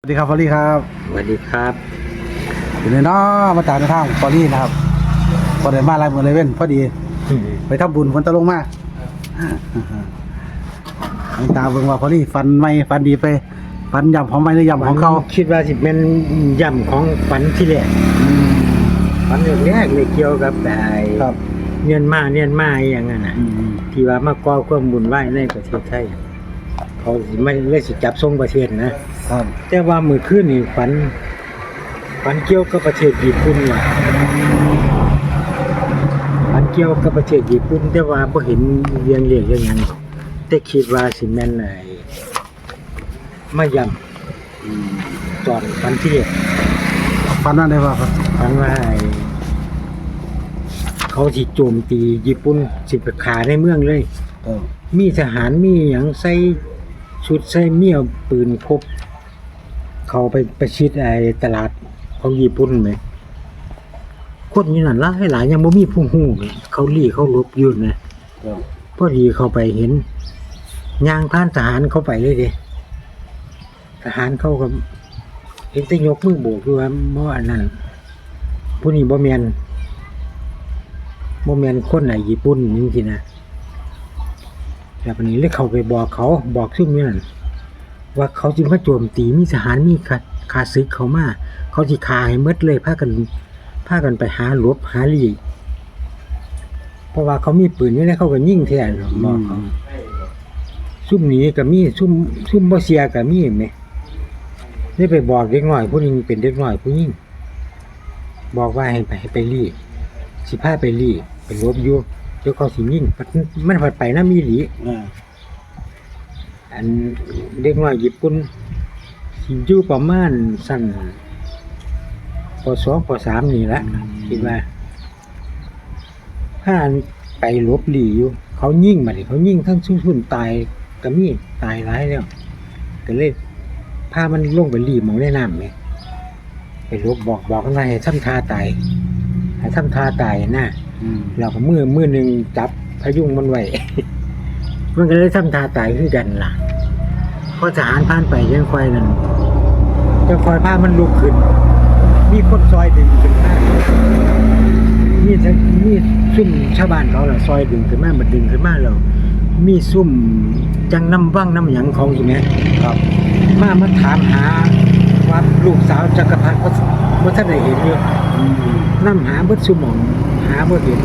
สวัสดีครับฟอรี่ครับสวัสดีครับอยู่ในน้อมาจากในทางฟอรี่นะครับพอเดินมาลายมือเลยเว้นพอดี ไปทำบุญฝนตะลงมาให้ตาเบิ่งว่าฟอรี่ฟันไม่ฟันดีไป ฟันยำของไม่หรือยำของเขาคิดว่าสิเป็นย่ำของฝันที่แรกฝันแรกเลยเกี่ยวกับแต่ครับเนียนมาเนียนมาอหย่างนั้นน่ะอืมที่ว่ามาก่อความบุญไหวายในประเทศไทยเขาสิไม่เลยสิจับทรงประเทศนะ ครับแต่ว่ามือคืนนี่ฝันฝันเกี่ยวกับประเทศญี่ปุ่นว่ะฝันเกี่ยวกับประเทศญี่ปุ่น แต่ว่าบ่เห็นเรียงเรียกอย่างนั้นแต่คิดว่าสิแม่นไอ้มาย่ำอืมตอนวันที่ฟันนั่นได้ป่ะครับฟันว่าไอ้เขาสิโจมตีญี่ปุ่นสิไปขาในเมืองเลยเออมีทหารมีอย่างใส่ชุดใส่เมี่ยวปืนครบ เขาไปประชิดไอ้ตลาดของญี่ปุ่นไหมคนอยู่นั่นหลายหลายยังบ่มีผู้ฮู้เขาลี่เขาหลบอยู่นะเออพอดีเขาไปเห็นยางผ่านทหารเข้าไปเลยเด้ทหารเขาก็เห็นแต่ยกมือโบกอยู่ว่าบ่อันนั้นผู้นี้บ่แม่นบ่แม่นคนไหนญี่ปุ่นจริงๆนะแล้ววันนี้เลยเข้าไปบอกเขาบอกซุ่มอยู่นั่น ว่าเขาสิมาโจมตีมีทหารมีคาคาศึกเขามาเขาสิฆ่าให้หมดเลยพากันพากันไปหาหลบหาหลีเพราะว่าเขามีปืนอยู่แล้วเขาก็ยิ่งแทนบอกเขาซุ่มหนี้ก็มีซุ่มซุ่มบ่เสียก็มีแหมนี่ไปบอกเด็กหน้อยผู้นึงเป็นเด็กหน้อยผู้หญิงบอกว่าให้ไปให้ไปรีสิพาไปรีไปลบอยู่เดี๋ยวเขาสิยิ่งมันมันผัดไปนะมีหลี อออันเด็กน้อยญี่ปุ่นสิอยู่ประมาณสั้นปสองปสามนี่ละคิดว่าถ้าไปลบหลีอยู่ เขายิงมาดิเขายิงทั้งชุ่นๆตายก็มีตายหลายแล้วก็เลยพามันลงไปหลีหมองในน้ำไหมไปลบบอกบอกกันว่าให้ทำท่าตายให้ทำท่าตายนะอืมเราก็มือมือหนึ่งจับพยุงมันไว้มันก็เลยทำท่าตายคือกันล่ะ พอทหารผ่านไปยังควายนั่นยังควายผ้ามันลุกขึ้น มีคนซอยดึงขึ้นมามีทั้งมีซุ่มชาวบ้านเขาล่ะซอยดึงขึ้นมามันดึงขึ้นมาแล้วมีซุ่มจังน้ำว่างน้ำหยังของอยู่ไหมครับ มามาถามหาว่าลูกสาวจักรพรรดิว่าท่านได้เห็นอยู่อืมน้ำหาเบิดสุหมองหาเบิดเห็น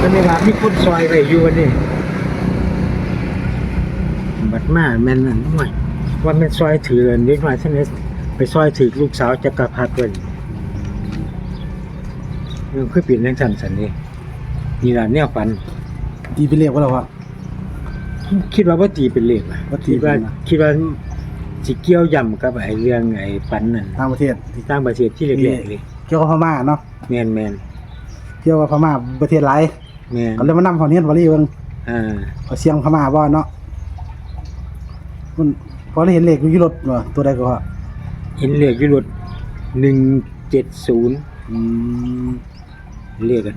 ก็เลยว่ามีคนซอยไว้อยู่วันนี้บั ดมาแม่นนั่นว่าว่าแม่นซอยถืออันเล็กน้อยท่านนี้ไปซอยถือลูกสาวจักรพรรดิเพิ่นมันคือเปลี่ยนจังซั่นสันนี่นี่ล่ะแนวฝันตีไปเรียกว่าเราวะคิดว่าบ่ตีเป็นเลขว่ะบ่ตีคิดว่าเป็นนะ คิดว่าสิเกี่ยวย่ำกับไอ้เรื่องไอ้ฝันนั่นต่างประเทศที่ต่างประเทศที่เล็กๆเลยเกี่ยวกับพม่าเนาะแม่นแม่นเกี่ยวกับพม่าประเทศหลายแม่นก็เลยมานำของเนียนฟอรี่เบิ่งอ่า เอาเสียงพม่าบ่เนาะ มันพอได้เห็นเลขอยู่ที่รถบ่ตัวใดก็ว่าเห็นเลขอยู่รถหนึ่งเจ็ดศูนย์อืมเลขกัน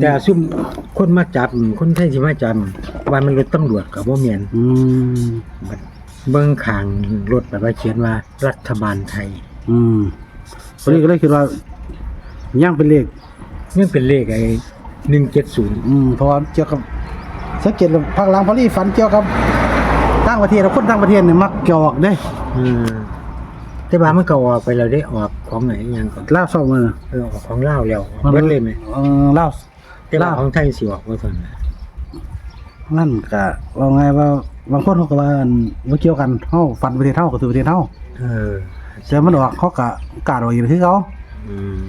แต่ซุ่มคนมาจับคนไทยที่มาจับว่ามันรถตำรวจกับว่าเมียนอืมบัดเบื้องขางรถแบบว่าเขียนว่ารัฐบาลไทยอืมฟอรี่ก็เลยคิดว่ายังเป็นเลขนี่เป็นเลขไอ้หนึ่งเจ็ดศูนย์อืมเพราะว่าเกี่ยวกับสังเกตว่าภาคหลังพอลี่ฝันเกี่ยวกับ ต่างประเทศแล้วคนต่างประเทศเนี่ยมักเกี่ยวออกได้อืมแต่ว่ามันก็ออกไปแล้วได้ออกของไหนยังก่อนลาวซ่อมมันน่ะเออออกของเล่าวแล้วเบิดเลยไหมเออลาวแต่ว่าลาวของไทยสิออกว่าส่วนน่ะนั่นก็ว่าไงว่าบางคนเขาก็ว่าอันบ่เกี่ยวกันเฮาฝันประเทศเฮาก็คือประเทศเฮาเออแต่มันออกเขาก็กล้าดออกอยู่คือเขาอืม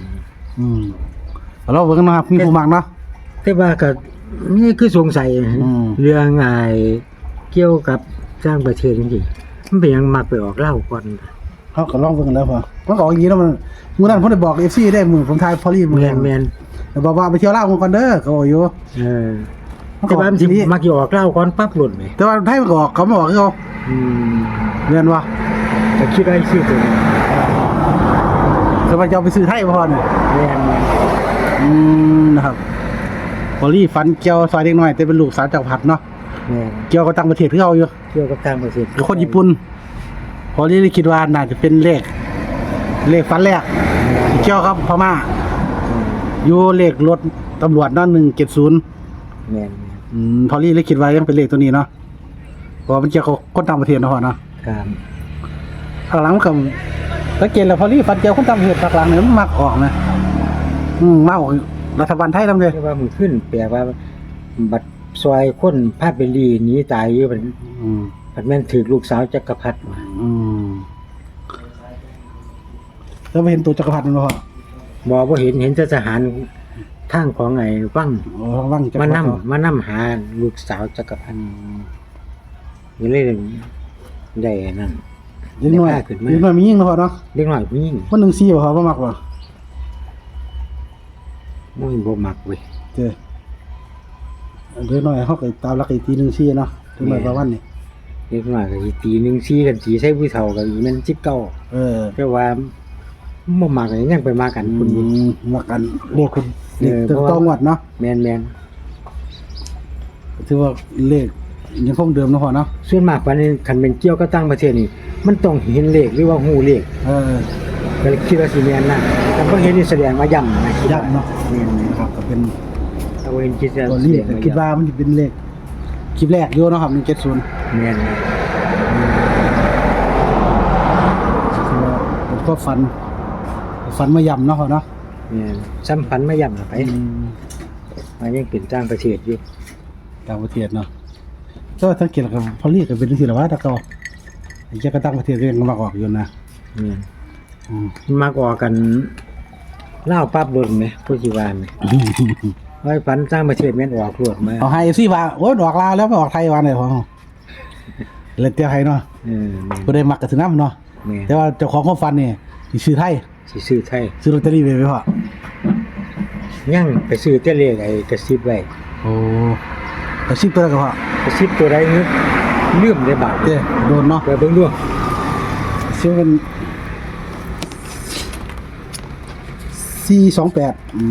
อืมเราเบิ่งนะครับมีผู้มักเนาะ แต่ว่าก็นี่คือสงสัยอืม เรื่องไอ้เกี่ยวกับ สร้างประเทศจริงๆมันเป็นหยังมักไปออกเหล่าก่อนเขาก็ลองเบิ่งแล้วพอมันก็ออกอย่างนี้แล้วมันมื้อนั้นผมได้บอก FC ได้มื้อผมทายพอลี่มื้อแมนั้นนแมนแต่บอกว่าไปเที่ยวลาวก่อนเด้อเขาบอกอยู่เออมันก็แต่ว่ามันสิออกทีนี้มักสิออกเหล่าก่อนปั๊บหล่นไหมแต่ว่าไทยมันก็ออกเขามาบอกคือเขาอืมเรียนว่าแต่คิดว่าชื่อตัวนี้คือว่าจะเอาไปซื้อไทยบ่พอเนี่ยแมนแมนอืมนะครับพอลี่ฝันเกี่ยวซอยเด็กน้อยแต่เป็นลูกสาวจักรพรรดิเนาะ แมนเกี่ยวกับต่างประเทศคือเขาอยู่เกี่ยวกับต่างประเทศคือคนญี่ปุ่นพอลี่เลยคิดว่าน่าจะเป็นเลข เลขฟันแรกที่เกี่ยวครับพม่าอยู่เลขรถตำรวจนั่นหนึ่งเจ็ดศูนย์แม่นอืมพอลี่เลยคิดว่ายังเป็นเลขตัวนี้เนาะเพราะว่ามันเกี่ยวกับคนต่างประเทศเนาะพ่อเนาะๆครับข้างหลังกับสังเกตแล้วพอลี่ฟันเกี่ยวคนต่างประเทศข้างหลังเนี่ยมันมักออกนะอืมมักออกรัฐบาลไทยทำเลยเรียกว่ามันขึ้นแปลว่าบัด ซอยคนพาดเบลีหนีตายอยู่มันอืมมันแม่นถือลูกสาวจักรพรรดิมาอืมแล้วไปเห็นตัวจักรพรรดิมันบ่พ่อบ่บ่เห็นเห็นแต่ทหารทางของไอ้วังโอ้ว่างจักรพรมารดินำมานำหาลูกสาวจักรพรรดิก็เลยได้อันนั่น เล็กน้อยได้ขึ้นมา เล็กน้อยมียิ่งเนาะพ่อเนาะเล็กน้อยผู้หญิงมันหนึ่งซี่บ่พ่อบ่มักบ่มึงบ่มักเว้ยเจ้ เล็กน้อยเขาก็ตามหลักอีกทีหนึ่งซี่เนาะถึงหน่อยประวันนี่เล็กน้อยก็สิตีหนึงซีกันสีใส่ผู้เฒ่าก็อีแม่น19เออแต่ว่าบ่มักก็ยังไปมากันคุคุณณอยู่มักกันเรียกคุณเรียกเออตัวเพราะว่าต้องวัดเนาะแม่นถือว่าเลขยังคงเดิมเนาะพ่อเนาะๆส่วนมากปานนี้คันเป็นเกี่ยวกับต่างประเทศนี่มันต้องเห็นเลขหรือว่าฮู้เลขเออก็เลยคิดว่าสิแม่นนะแต่บ่เห็นนี่แสดงว่าย่ำนะยักษ์เนาะแม่นนะครับก็เป็น ๆถ้าบ่เห็นคิดว่าตัวแสนี้ดงก็ว่าคิดว่ามันจะเป็นเลขคลิปแรกอยู่เนาะครับหนึ่งเจ็ดศูนย์แม่นคือว่าเป็นก็ฟันฟันมายำเนาะพ่อเนาะแม่นซ้ำพันมาย่ำล่ะไปอืมมันยังเป็นต่างประเทศอยู่ต่างประเทศเนาะก็สังเกตกับพอเรียกกันเป็นสิ่งละว่าตะเกาไอ้เจ้าก็ต่างประเทศก็ยังมาออกอยู่นะแม่นอืมมันมากออกกันลาวปั๊บโดนไหมผู้สิว่าไหม ไว้ฝันต่างประเทศแม่นออกรวดมาเอาไฮเอฟซีว่าโอ้ยออกลาวแล้วไปออกไทยวันไหนพอเลยเตี้ยไทยเนาะเออแม่นก็ได้มักกับถึงน้ำเนาะแม่นแต่ว่าเจ้าของความฝันนี่สิซื้อไทยสิซื้อไทยซื้อลอตเตอรี่ไปไหมพ่อยังไปซื้อแต่เลขไอ้กระซิบไว้โอ้กระชิบตัวแล้วก็พ่อกระซิบตัวใดนึกลืมได้บาทเจ้โดนเนาะไปเบิ่งดูซื้อเป็น สี่สองแปดอื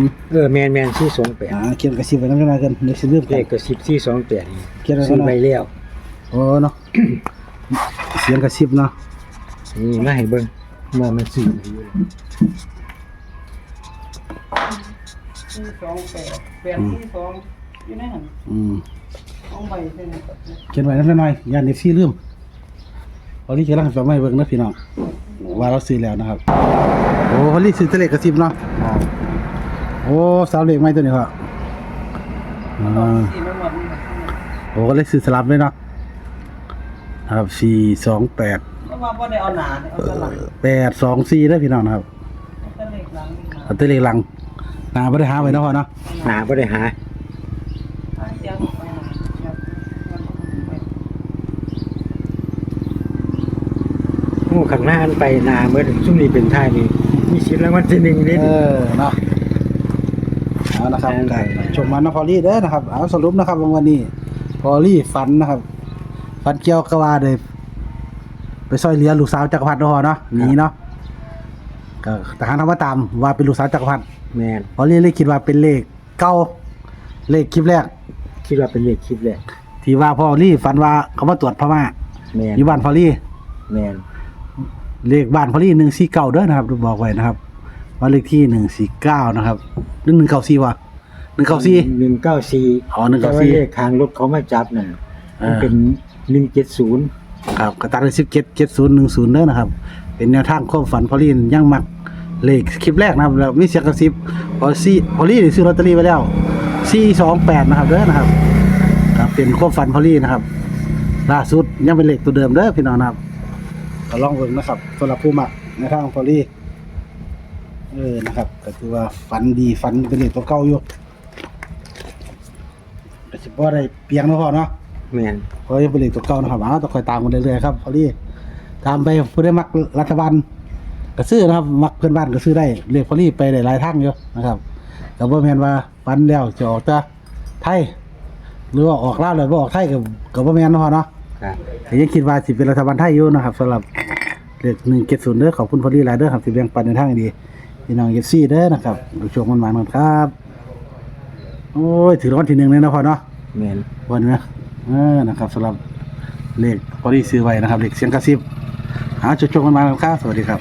มเออแม่นแม่นที่สองแปดอ่าเขียนกระชิบไว้น้ำกันกันเดี๋ยวสิลืมเลกันขกระซิบที่สองแปดนี่เขียนไว้ซื้อก่อนไปนะแล้วโอ้เนาะ เสียงกระชิบเนาะนี่มาให้เบิ่งว่ามันซื้ออยู่เลยสี่สองแปดแปดสี่สองอยู่ในหันอืมสองใบใช่ไหมเขียนไว้น้ำหน่อยๆอย่าเนฟซี่ลืม พอลี่กำลังจะไม่เบิ่งนะพี่น้องว่าเราซื้อแล้วนะครับ โอ้พอลี่ซื้อทะเลกระชิบเนาะโอ้สาวเล็กไหมตัวนี้พ่ออ่าสี่ไม่หมดนี่โอ้ก็เลยซื้อสลับเลยเนาะครับสี่สองแปดแปดสองสี่ได้พี่น้องนะครับเอาตะเล็กหลังนาเลขหลังหนาไม่ได้หาไว้นะพ่อเนาะหนาบ่ได้หา หาเสียงออกไปหน่อยครับมันต้องไป โอ้ ข้างหน้าอันไปหนาเมื่อซุ่มนี้เป็นท่ายนี่มีสิทธิ์รางวัลที่หนึ่งเด้เออเนาะเอานะครับเออได้ชมมันนะพอลี่เด้อนะครับเอาสรุปนะครับวันนี้พอลี่ฝันนะครับ ฝันเกี่ยวกับว่าเลยไปซอยเหลียลูกสาวจักรพรรดิเนาะพ่อเนาะหนีเนาะก็ทหารทำมาตามว่าเป็นลูกสาวจักรพรรดิแม่นพอลี่เลยคิดว่าเป็นเลขเก้าเลขคลิปแรก คิดว่าเป็นเลขคลิปแรกที่ว่าพอลี่ฝันว่าเขามาตรวจพม่าแม่นอยู่บ้านพอลี่แม่น เลขบ้านพอลี่หนึ่งสี่เก้าเด้อนะครับบอกไว้นะครับว่าเลขที่หนึ่งสี่เก้านะครับหนึ่งหนึ่งเก้าสี่วะหนึ่งเก้าสี่ หนึ่งเก้าสี่อ๋อ194 แต่ว่าเลขทางรถเขามาจับนั่นเออมันเป็นหนึ่งเจ็ดศูนย์ครับกระตันสิบเจ็ดเจ็ดศูนย์หนึ่งศูนย์เด้อนะครับ เป็นแนวทางความฝันพอลี่ยังมักเลขคลิปแรกนะครับแล้วมีเสียงกระซิบพอซี่พอลี่ได้ซื้อลอตเตอรี่ไว้แล้วสี่สองแปดนะครับเด้อนะครับครับเป็นความฝันพอลี่นะครับล่าสุดยังเป็นเลขตัวเดิมเด้อพี่น้องนะครับ ก็ลองเบิ่งนะครับสำหรับผู้มักในทางพอลี่เออนะครับ ก็คือว่าฝันดีฝันเป็นเลขตัวเก่าอยู่ก็สิบ่ได้เปลียงเนาะพ่อเนาะแม่นเพราะยังเป็นเลขตัวเก่านะครับเอาต้องคอยตามกันเรื่อยๆครับพอลี่ตามไปผู้ได้มักรัฐบาลก็ซื้อนะครับ มักเพื่อนบ้านก็ซื้อได้เรียกพอลี่ไปได้หลายทางอยู่นะครับแต่ว่าแม่นว่าฟันแล้วจะออกจะไทยหรือว่าออกลาวเลยบ่ออกไทยกับกับบ่แม่นเนาะพ่อเนาะ ครับแต่ยังคิดว่าสิเป็นรัฐบาลไทยอยู่นะครับสำหรับเลขหนึ่งเจ็ดศูนย์เด้อขอบคุณพอลี่หลายเด้อครับที่แบ่งปันในทางดีพี่น้องเอฟซีเด้อนะครับดูชมมันมากันครับ โอ้ยถือรางวัลที่หนึ่งเลยนะพ่อเนาะแม่นวันนี้นะเออนะครับสำหรับเลขพอดีซื้อไว้นะครับเลขเสียงกระซิบหาจุดชมกันมาแล้วครับ สวัสดีครับ